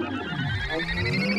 Música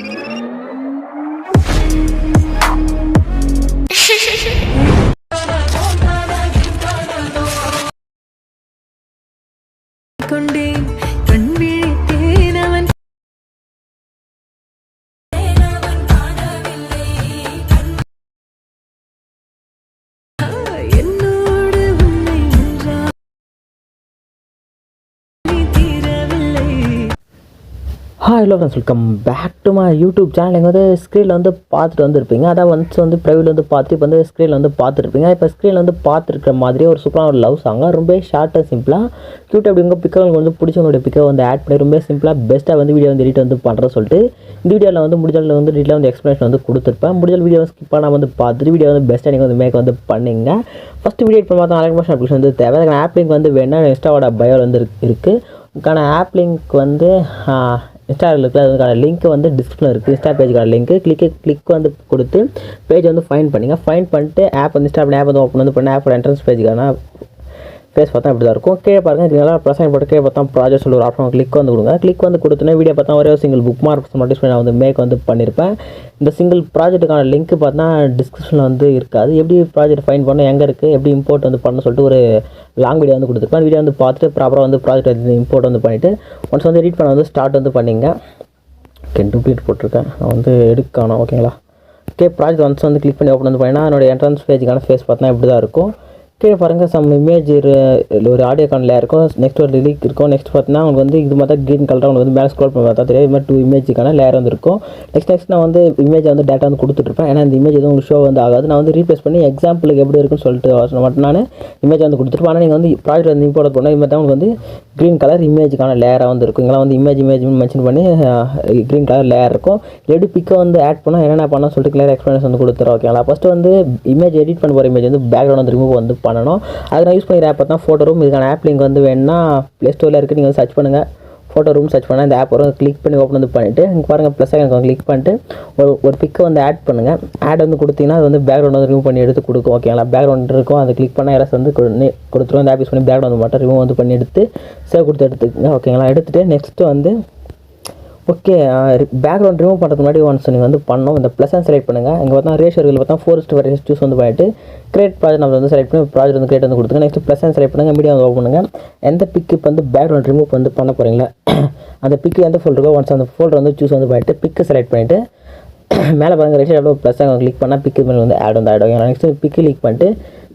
hi hello friends welcome back to my YouTube channel இங்கே வந்து ஸ்க்ரீனில் வந்து பார்த்துட்டு வந்துருப்பீங்க. அதான் ஒன்ஸ் வந்து ப்ரைவில் வந்து பார்த்துட்டு இப்போ வந்து ஸ்க்ரீனில் வந்து பார்த்துருப்பீங்க. இப்போ ஸ்க்ரீனில் வந்து பார்த்துருக்கிற மாதிரியே ஒரு சூப்பரான ஒரு லவ் சாங்க ரொம்ப ஷார்ட்டாக சிம்பிளாக க்யூட் அப்படி உங்கள் பிக்கை உங்களுக்கு வந்து பிடிச்சவங்களுடைய பிக்கை வந்து ஆட் பண்ணி ரொம்ப சிம்பிளாக பெஸ்ட்டாக வந்து வீடியோ வந்து எடிட் வந்து பண்ணுறேன் சொல்லிட்டு இந்த வீடியோவில் வந்து முடிஞ்சால் வந்து டீட்டெயில் வந்து எக்ஸ்ப்ளனேஷன் வந்து கொடுத்துருப்பேன். முடிஞ்சல் வீடியோ ஸ்கிப் பண்ணால் வந்து பார்த்துட்டு வீடியோ வந்து பெஸ்ட்டாக நீங்கள் வந்து மேக் வந்து பண்ணிங்க. ஃபஸ்ட்டு வீடியோ இப்போ பார்த்தா அலக்மோஷன் அப்ளிகேஷன் வந்து தேவை. அதுக்கான ஆப் லிங்க் வந்து வேணால் இன்ஸ்டாவோட பயோ வந்து இருக்குது இதுக்கான ஆப் லிங்க் வந்து இன்ஸ்டா இருக்குல்ல அதுக்கான லிங்க் வந்து டிஸ்கிரிப்ஷனில் இருக்குது இன்ஸ்டா பேஜுக்கான லிங்க் கிளிக்கு கிளிக் வந்து கொடுத்து பேஜ் வந்து ஃபைன் பண்ணிங்க. ஃபைன் பண்ணிட்டு ஆப் வந்து இன்ஸ்டா ஆப் வந்து ஓப்பன் வந்து பண்ணி. ஆப்போட என்ட்ரன்ஸ் பேஜுக்கான ஃபேஸ் பார்த்தா இப்படி தான் இருக்கும். கீழே பாருங்கள் இது நல்லா ப்ரெசென்ட் போட்டு கீழே பார்த்தா ப்ராஜெக்ட் சொல்லி ஒரு ஆப்ஷன் கிளிக் வந்து கொடுங்க. கிளிக் வந்து கொடுத்தோன்னே வீடியோ பார்த்தா ஒரே ஒரு சிங்கிள் புக் மார்க்ஸ் மட்டும் நான் வந்து மேக் வந்து பண்ணியிருப்பேன் இந்த சிங்கிள் ப்ராஜெக்ட்டுக்கான லிங்க் பார்த்தா டிஸ்கிரிப்ஷனில் வந்து இருக்காது. எப்படி ப்ராஜெக்ட் ஃபைன் பண்ண எங்கே இருக்குது எப்படி இம்போர்ட் வந்து பண்ண சொல்லிட்டு ஒரு லாங் வீடியோ வந்து கொடுத்துருப்பேன். வீடியோ வந்து பார்த்துட்டு ப்ராப்பராக வந்து ப்ராஜெக்ட் இம்போர்ட் வந்து பண்ணிவிட்டு ஒன்ஸ் வந்து எடிட் பண்ண வந்து ஸ்டார்ட் வந்து பண்ணிங்க. ஓகே டூப்ளிகேட் போட்டிருக்கேன். நான் வந்து எடுக்கணும் ஓகேங்களா ஓகே ப்ராஜெக்ட் ஒன்ஸ் வந்து கிளிக் பண்ணி ஓப்பன் வந்து பண்ணிங்கன்னா என்னோடய என்ட்ரன்ஸ் பேஜுக்கான ஃபேஸ் பார்த்தா இப்படி தான் இருக்கும். கீழே பாருங்கள் சம் இமேஜ் ஒரு ஆடியோ கானில் இருக்கும். நெக்ஸ்ட் ஒரு லிரிக் இருக்கும். நெக்ஸ்ட் பார்த்தீங்கன்னா உங்களுக்கு வந்து இது மாதிரி க்ரீன் கலராக உங்களுக்கு வந்து மேலே ஸ்க்ரோல் பண்ணி பார்த்தா தெரியும். இது மாதிரி டூ இமேஜுக்கான லேயர் வந்து இருக்கும் நெக்ஸ்ட் நெக்ஸ்ட் நான் வந்து இமேஜை வந்து டேட்டா வந்து கொடுத்துட்ருப்பேன் ஏன்னா இந்த இமேஜ் எதுவும் உங்களுக்கு ஷோ வந்து ஆகாது. நான் வந்து ரீப்ளேஸ் பண்ணி எக்ஸாம்பிளுக்கு எப்படி இருக்குன்னு சொல்லிட்டு மட்டும் நான் இமேஜ் வந்து கொடுத்துருப்பேன் ஆனால் நீங்கள் வந்து ப்ராஜெக்ட் வந்து இம்போர்ட் பண்ணால் இது மாதிரி தான் உங்களுக்கு வந்து க்ரீன் கலர் இமேஜுக்கான லேயராக வந்து இருக்கும். இங்கெல்லாம் வந்து இமேஜ் இமேஜ் மென்ஷன் பண்ணி க்ரீன் கலர் லேயர் இருக்கும். எப்படி பிக்கை வந்து ஆட் பண்ணால் என்னென்ன பண்ணால் சொல்லிட்டு கிளியர் எக்ஸ்பிளனேஷன் வந்து கொடுத்துறோம் ஓகேங்களா ஃபஸ்ட்டு வந்து இமேஜ் எடிட் பண்ண போகிற இமேஜ் வந்து பேக்ரவுண்ட் வந்து ரிமூவ் வந்து பண்ணணும். அதை நான் யூஸ் பண்ணிக்கிற ஆப் தான் ஃபோட்டோ ரூம் இதுக்கான ஆப் லிங்க் வந்து வேணுன்னா ப்ளே ஸ்டோரில் இருக்குது நீங்கள் வந்து சர்ச் பண்ணுங்கள் ஃபோட்டோ ரூம் சர்ச் பண்ணால் இந்த ஆப் வரும். கிளிக் பண்ணி ஓப்பன் வந்து பண்ணிவிட்டு இங்கே பாருங்கள் ப்ளஸ் எனக்கு கிளிக் பண்ணிட்டு ஒரு ஒரு பிக்கை வந்து ஆட் பண்ணுங்கள் ஆட் வந்து கொடுத்தீங்கன்னா அது வந்து பேக்ரவுண்ட் வந்து ரிமூவ் பண்ணி எடுத்து கொடுக்கும். ஓகேங்களா பேக்ரவுண்ட் இருக்கும். அதை கிளிக் பண்ணால் யாராவது வந்து கொடுத்துருவோம் அந்த ஆப் யூஸ் பண்ணி பேக்ரவுண்ட் வந்து மட்டும் ரிமூவ் வந்து பண்ணி எடுத்து சேவ் கொடுத்து எடுத்துக்கோங்க. ஓகேங்களா எடுத்துகிட்டு நெக்ஸ்ட்டு வந்து ஓகே பேக்ரவுண்ட் ரிமூவ் பண்ணுறதுக்கு முன்னாடி ஒன்ஸ் நீங்கள் வந்து பண்ணோம் இந்த ப்ளஸ் செலக்ட் பண்ணுங்கள் இங்கே பார்த்தா ரேஷியோவில் பார்த்தா ஃபோர்ஸ்ட் வரை சூஸ் வந்து பண்ணிட்டு கிரியேட் ப்ராஜெக்ட் நம்ம வந்து செலக்ட் பண்ணி ப்ராஜெக்ட் வந்து கிரியேட் வந்து கொடுத்துங்க நெக்ஸ்ட் ப்ளஸ் செலக்ட் பண்ணுங்கள் மீடியா வந்து ஓப்பன் பண்ணுங்கள் எந்த பிக்கு வந்து பேக்ரவுண்ட் ரிமூவ் வந்து பண்ண போகிறீங்களா அந்த பிக்கு எந்த ஃபோல்டருக்கோ ஒன்ஸ் அந்த ஃபோல்டர் வந்து சூஸ் வந்து பண்ணிட்டு பிக்கு செலக்ட் பண்ணிவிட்டு மேலே பாருங்கள் ரைட் எவ்வளோ ப்ளஸ் அங்கே கிளிக் பண்ணால் பிக்கு மேலே வந்து ஆட் வந்து ஆட் ஆகும். நெக்ஸ்ட் பிக்கு கிளிக் பண்ணிட்டு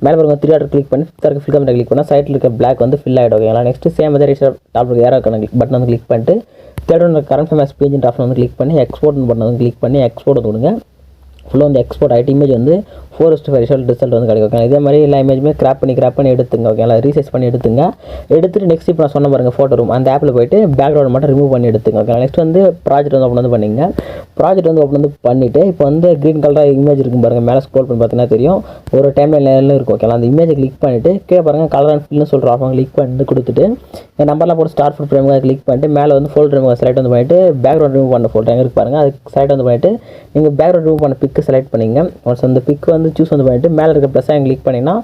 மேலே பாருங்க த்ரீ ஆர்டர் கிளிக் பண்ணி ஃபிஃப்த் இருக்க ஃபில் கிளிக் பண்ணால் சைட்டில் இருக்க பிளாக் வந்து ஃபில் ஆகிடும் ஓகேங்களா நெக்ஸ்ட் சேம் அதே ரைட் டாப் ஏரோ பட்டன் வந்து கிளிக் பண்ணிட்டு தேர்ட் ஒன்று கரண்ட் ஃபேமஸ் பேஜ் ஆப்ஷன் வந்து கிளிக் பண்ணி எக்ஸ்போர்ட் பட்டன் வந்து கிளிக் பண்ணி எக்ஸ்போர்ட் வந்து கொடுங்க. ஃபுல்லாக வந்து எக்ஸ்போர்ட் ஆகிட்டு இமேஜ் வந்து ஃபோரஸ்ட் ரிசல்ட் ரிசல்ட் வந்து கிடைக்கும் ஓகே இதே மாதிரி எல்லா இமேஜுமே கிராப் பண்ணி கிராப் பண்ணி எடுத்துங்க ஓகேங்களா ரீசர்ச் பண்ணி எடுத்துங்க. எடுத்துட்டு நெக்ஸ்ட் இப்போ நான் சொன்ன பாருங்க ஃபோட்டோ ரூம் அந்த ஆப்பில் போயிட்டு பேக்ரவுண்ட் மட்டும் ரிமூவ் பண்ணி எடுத்துங்க ஓகே நெக்ஸ்ட் வந்து ப்ராஜெக்ட் வந்து ஓப்பன் வந்து பண்ணிங்க. ப்ராஜெக்ட் வந்து ஓப்பன் வந்து பண்ணிவிட்டு இப்போ வந்து க்ரீன் கலராக இமேஜ் இருக்கும் பாருங்கள் மேலே ஸ்க்ரோல் பண்ணி பார்த்தீங்கன்னா தெரியும். ஒரு டைம் லைன்ல இருக்கும் ஓகேங்களா அந்த இமேஜை கிளிக் பண்ணிவிட்டு கீழே பாருங்கள் கலர் அண்ட் ஃபில்னு சொல்கிற ஆஃபர் கிளிக் பண்ணிட்டு கொடுத்துட்டு என் நம்பர்லாம் போட்டு ஸ்டார் ஃபுட் ஃப்ரேம் கிளிக் பண்ணிட்டு மேலே வந்து ஃபோல்டர் ரிமூவ் செலக்ட் வந்து பண்ணிட்டு பேக்ரவுண்ட் ரிமூவ் பண்ண ஃபோல்டர் எங்கே இருக்கு பாருங்க. அது செலக்ட் வந்து பண்ணிட்டு நீங்கள் பேக்ரவுண்ட் ரிமூவ் பண்ண பிக் பிக்கு செலக்ட் பண்ணிங்க ஒன்ஸ் அந்த பிக் வந்து சூஸ் வந்து பண்ணிட்டு மேலே இருக்க ப்ளஸ் ஆகி கிளிக் பண்ணிங்கன்னா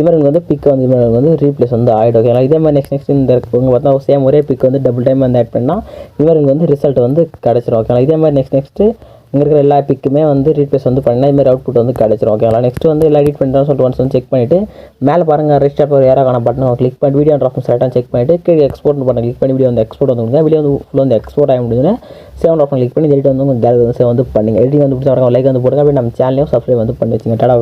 இவருக்கு வந்து பிக் வந்து இவருக்கு வந்து ரீப்ளேஸ் வந்து ஆகிடும் ஓகேங்களா இதே மாதிரி நெக்ஸ்ட் நெக்ஸ்ட் இந்த இருக்கவங்க பார்த்தா சேம் ஒரே பிக் வந்து டபுள் டைம் வந்து ஆட் பண்ணால் இவருக்கு வந்து ரிசல்ட் வந்து கிடச்சிரும் ஓகேங்களா இதே மாதிரி நெக்ஸ்ட் நெக்ஸ்ட்டு இங்கே இருக்கிற எல்லா பிக்குமே வந்து ரீப்ளேஸ் வந்து பண்ணால் இது மாதிரி அவுட்புட் வந்து கிடச்சிரும். ஓகேங்களா நெக்ஸ்ட் வந்து எல்லாம் எடிட் பண்ணுறோம்னு சொல்லிட்டு ஒன்ஸ் வந்து செக் பண்ணிவிட்டு மேலே பாருங்கள் ரெஜிஸ்டர் ஒரு ஏராக்கான பட்டன் கிளிக் பண்ணி வீடியோ ஆப்ஷன் செலக்டாக செக் பண்ணிவிட்டு கீழே எக்ஸ்போர்ட் பண்ண கிளிக் பண்ணி வீடியோ வந்து எக்ஸ்போர்ட் வந்து கொடுங்க. வீடியோ வந்து ஃபுல்லாக வந்து எக்ஸ்போர்ட் ஆகி முடிஞ்சுன்னா சேவன் ஆப்ஷன் கிளிக் பண்ணி எடிட் வந்து உங்கள் கேலரி வந்து சேவ் வந்து பண்ணிங்க. எடிட்டிங் வந்து பிடிச்சவங்க லைக் வந்து போடுங்க. அப்படி நம்ம சேனலையும் சப்ஸ்கிரைப் வந்து பண்ணி வச்சுங்க டடா.